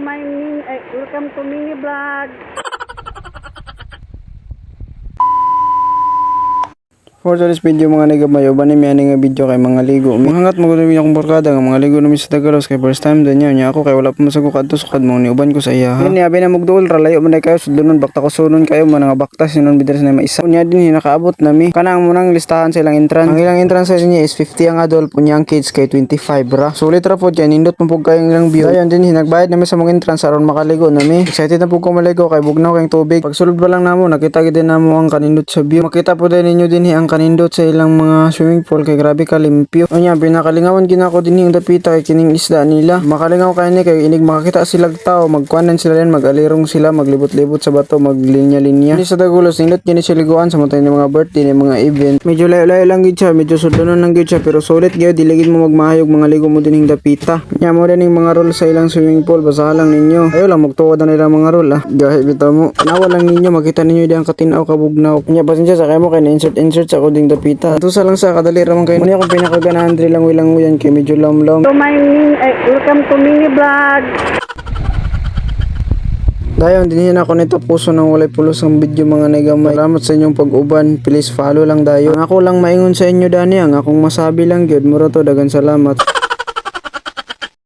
my mini, eh, welcome to mini vlog. For today's video mga nagabay, uban ni nga video kay mga ligo. Mga ngat magulami akong barkada nga mga ligo namin sa Tagalos kay first time din niya. Niya ako kay wala pa masagok adto sukad mo ni uban ko sa iya ha. Yan niya na magduol ra layo man kayo sudlunon bakta ko sunon kayo man nga bakta sinon bidres na maisa. Unya din hinakaabot nami. Kana ang munang listahan sa ilang entrance. Ang ilang entrance sa niya is 50 ang adult punya ang kids kay 25 ra. Sulit ra pod kay nindot mo pug kayong ilang view. Dayon din hinagbayad nami sa mga entrance aron makaligo nami. Excited na pug ko maligo kay bugnaw kay tubig. Pagsulod pa lang namo nakita gid namo ang kanindot sa view. Makita po din ninyo din ang kanindot sa ilang mga swimming pool kay grabe ka limpyo. Unya pinakalingawan ginako din yung dapita kay kining isda nila. Makalingaw kay ni kay inig makakita sila tao magkuanan sila din magalirong sila maglibot-libot sa bato maglinya-linya. Ni sa Dagulos nindot kini sila liguan sa matay ng mga birthday ng mga event. Medyo layo-layo lang gid siya, medyo sudanon lang gid siya pero sulit gyud diligid mo magmahayog mga ligo mo din dapita. Nya mo din mga rule sa ilang swimming pool basahan lang ninyo. Ayo lang magtuwa na nila mga rule ah. Gahi bitaw mo. Tanawa lang ninyo makita ninyo di ang katinaw kabugnaw. Nya pasensya sa kayo mo kay na-insert insert sa ko ding dapita. Ato sa lang sa kadali ra man kay. Muna akong pinakaganahan diri lang wilang uyan kay medyo lamlam. To my eh, welcome to mini vlog. Dayon din ako nito puso ng walay pulos ang video mga nagamay. Salamat sa inyong pag-uban. Please follow lang dayo. Ang ako lang maingon sa inyo dani ang akong masabi lang gyud mura to dagan salamat.